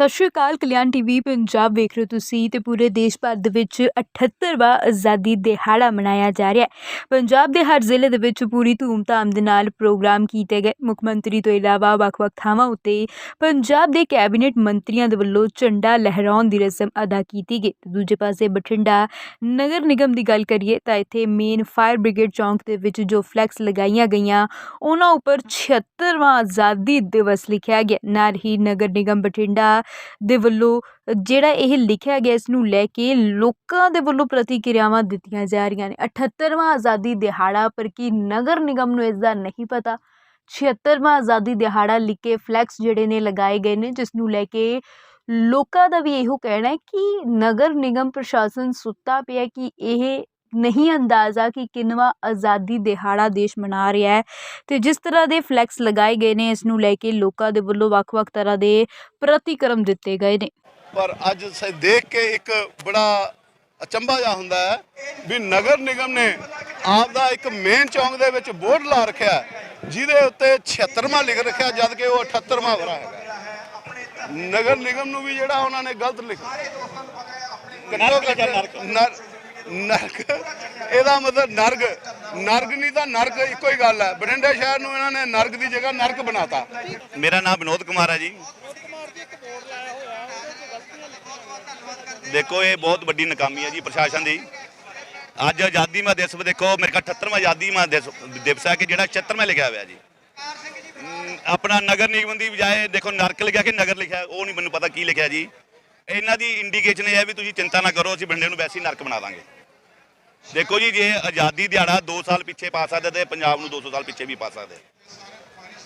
ਸਤਿ ਸ਼੍ਰੀ ਅਕਾਲ, ਕਲਿਆਣ ਟੀਵੀ, ਪੰਜਾਬ ਵੇਖ ਰਹੇ ਹੋ ਤੁਸੀਂ ਤੇ ਪੂਰੇ ਦੇਸ਼ ਭਰ ਦੇ ਵਿੱਚ 78ਵਾਂ ਆਜ਼ਾਦੀ ਦਿਹਾੜਾ ਮਨਾਇਆ ਜਾ ਰਿਹਾ ਹੈ। ਪੰਜਾਬ ਦੇ ਹਰ ਜ਼ਿਲ੍ਹੇ ਦੇ ਵਿੱਚ ਪੂਰੀ ਧੂਮਧਾਮ ਦੇ ਨਾਲ ਪ੍ਰੋਗਰਾਮ ਕੀਤੇ ਗਏ। ਮੁੱਖ ਮੰਤਰੀ ਤੋਂ ਇਲਾਵਾ ਵੱਖ-ਵੱਖ ਥਾਵਾਂ ਉੱਤੇ ਪੰਜਾਬ ਦੇ ਕੈਬਨਿਟ ਮੰਤਰੀਆਂ ਦੇ ਵੱਲੋਂ ਝੰਡਾ ਲਹਿਰਾਉਣ ਦੀ ਰਸਮ ਅਦਾ ਕੀਤੀ ਗਈ। ਦੂਜੇ ਪਾਸੇ ਬਠਿੰਡਾ ਨਗਰ ਨਿਗਮ ਦੀ ਗੱਲ ਕਰੀਏ ਤਾਂ ਇੱਥੇ ਮੇਨ ਫਾਇਰ ਬ੍ਰਿਗੇਡ ਚੌਂਕ ਦੇ ਵਿੱਚ ਜੋ ਫਲੈਕਸ ਲਗਾਈਆਂ ਗਈਆਂ, ਉਹਨਾਂ ਉੱਪਰ 76ਵਾਂ ਆਜ਼ਾਦੀ ਦਿਵਸ ਲਿਖਿਆ ਗਿਆ। ਨਾਲ ਹੀ ਨਗਰ ਨਿਗਮ ਬਠਿੰਡਾ ਦੇ ਵੱਲੋਂ, ਜਿਹੜਾ ਇਹ ਲਿਖਿਆ ਗਿਆ, ਇਸ ਨੂੰ ਲੈ ਕੇ ਲੋਕਾਂ ਦੇ ਵੱਲੋਂ ਪ੍ਰਤੀਕਿਰਿਆਵਾਂ ਦਿੱਤੀਆਂ ਜਾ ਰਹੀਆਂ ਨੇ। 78ਵਾਂ ਆਜ਼ਾਦੀ ਦਿਹਾੜਾ ਪਰ ਕੀ ਨਗਰ ਨਿਗਮ ਨੂੰ ਇਸ ਦਾ ਨਹੀਂ ਪਤਾ? 76ਵਾਂ ਆਜ਼ਾਦੀ ਦਿਹਾੜਾ ਲਿਖ ਕੇ ਫਲੈਕਸ ਜਿਹੜੇ ਨੇ, ਲਗਾਏ ਗਏ ਨੇ, ਜਿਸ ਨੂੰ ਲੈ ਕੇ ਲੋਕਾਂ ਦਾ ਵੀ ਇਹੋ ਕਹਿਣਾ ਹੈ ਕਿ ਨਗਰ ਨਿਗਮ ਪ੍ਰਸ਼ਾਸਨ ਸੁੱਤਾ ਪਿਆ ਕਿ ਇਹ ਨਹੀਂ ਅੰਦਾਜ਼ਾ ਕਿ ਕਿੰਨਵਾ ਆਜ਼ਾਦੀ ਦਿਹਾੜਾ ਦੇਸ਼ ਮਨਾ ਰਿਹਾ ਹੈ। ਤੇ ਜਿਸ ਤਰ੍ਹਾਂ ਦੇ ਫਲੈਕਸ ਲਗਾਏ ਗਏ ਨੇ ਇਸ ਨੂੰ ਲੈ ਕੇ ਲੋਕਾਂ ਦੇ ਵੱਲੋਂ ਵੱਖ-ਵੱਖ ਤਰ੍ਹਾਂ ਦੇ ਪ੍ਰਤੀਕਰਮ ਦਿੱਤੇ ਗਏ ਨੇ। ਪਰ ਅੱਜ ਸ ਦੇਖ ਕੇ ਇੱਕ ਬੜਾ ਅਚੰਭਾ ਜਿਹਾ ਹੁੰਦਾ ਹੈ ਵੀ ਨਗਰ ਨਿਗਮ ਨੇ ਆਪ ਦਾ ਇੱਕ ਮੇਨ ਚੌਂਕ ਦੇ ਵਿੱਚ ਬੋਰਡ ਲਾ ਰੱਖਿਆ ਹੈ, ਜਿਹਦੇ ਉੱਤੇ 76ਵਾਂ ਲਿਖ ਰੱਖਿਆ ਜਦ ਕਿ ਉਹ 78ਵਾਂ ਵਰਾ ਹੈਗਾ। ਨਗਰ ਨਿਗਮ ਨੂੰ ਵੀ ਜਿਹੜਾ ਉਹਨਾਂ ਨੇ ਗਲਤ ਲਿਖਿਆ। ਘੱਟੋ ਘੱਟ ਨਰਕ। ਇਹਦਾ ਮਤਲਬ ਨਰਗ ਨਰਗ ਨਹੀਂ ਤਾਂ ਨਰਕ ਇੱਕੋ ਹੀ ਗੱਲ ਹੈ। ਬਰਿੰਡੇ ਸ਼ਹਿਰ ਨੂੰ ਇਹਨਾਂ ਨੇ ਨਰਕ ਦੀ ਜਗ੍ਹਾ ਨਰਕ ਬਣਾਤਾ। ਮੇਰਾ ਨਾਮ ਵਿਨੋਦ ਕੁਮਾਰ ਹੈ ਜੀ। ਦੇਖੋ, ਇਹ ਬਹੁਤ ਵੱਡੀ ਨਾਕਾਮੀ ਹੈ ਜੀ ਪ੍ਰਸ਼ਾਸਨ ਦੀ। ਅੱਜ ਆਜ਼ਾਦੀ ਮਾ ਦਿਵਸ ਦੇਖੋ, ਮੇਰੇ ਕੋਲ 78ਵਾਂ ਆਜ਼ਾਦੀ ਮਾ ਦਿਵਸ ਹੈ ਕਿ ਜਿਹੜਾ 76ਵਾਂ ਲਿਖਿਆ ਹੋਇਆ ਜੀ। ਆਪਣਾ ਨਗਰ ਨਿਗਮ ਦੀ ਬਜਾਏ ਦੇਖੋ, ਨਰਕ ਲਿਖਿਆ ਕਿ ਨਗਰ ਲਿਖਿਆ, ਉਹ ਨਹੀਂ ਮੈਨੂੰ ਪਤਾ ਕੀ ਲਿਖਿਆ ਜੀ। ਇਹਨਾਂ ਦੀ ਇੰਡੀਕੇਸ਼ਨ ਇਹ ਹੈ ਵੀ ਤੁਸੀਂ ਚਿੰਤਾ ਨਾ ਕਰੋ, ਅਸੀਂ ਬੰਦੇ ਨੂੰ ਵੈਸੇ ਹੀ ਨਰਕ ਬਣਾ ਦਾਂਗੇ। ਦੇਖੋ ਜੀ, ਜੇ ਆਜ਼ਾਦੀ ਦਿਹਾੜਾ 2 ਸਾਲ ਪਿੱਛੇ ਪਾ ਸਕਦੇ ਤੇ ਪੰਜਾਬ ਨੂੰ 200 ਸਾਲ ਪਿੱਛੇ ਵੀ ਪਾ ਸਕਦੇ।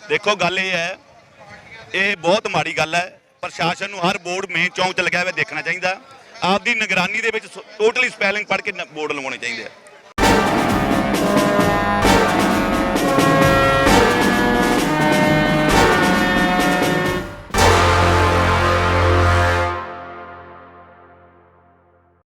ਦੇਖੋ, ਗੱਲ ਇਹ ਹੈ, ਇਹ ਬਹੁਤ ਮਾੜੀ ਗੱਲ ਹੈ। ਪ੍ਰਸ਼ਾਸਨ ਨੂੰ ਹਰ ਬੋਰਡ ਮੇਨ ਚੌਂਕ 'ਚ ਲੱਗਿਆ ਹੋਇਆ ਦੇਖਣਾ ਚਾਹੀਦਾ। ਆਪਦੀ ਨਿਗਰਾਨੀ ਦੇ ਵਿੱਚ ਟੋਟਲੀ ਸਪੈਲਿੰਗ ਪੜ੍ਹ ਕੇ ਬੋਰਡ ਲਗਾਉਣੇ ਚਾਹੀਦੇ ਆ।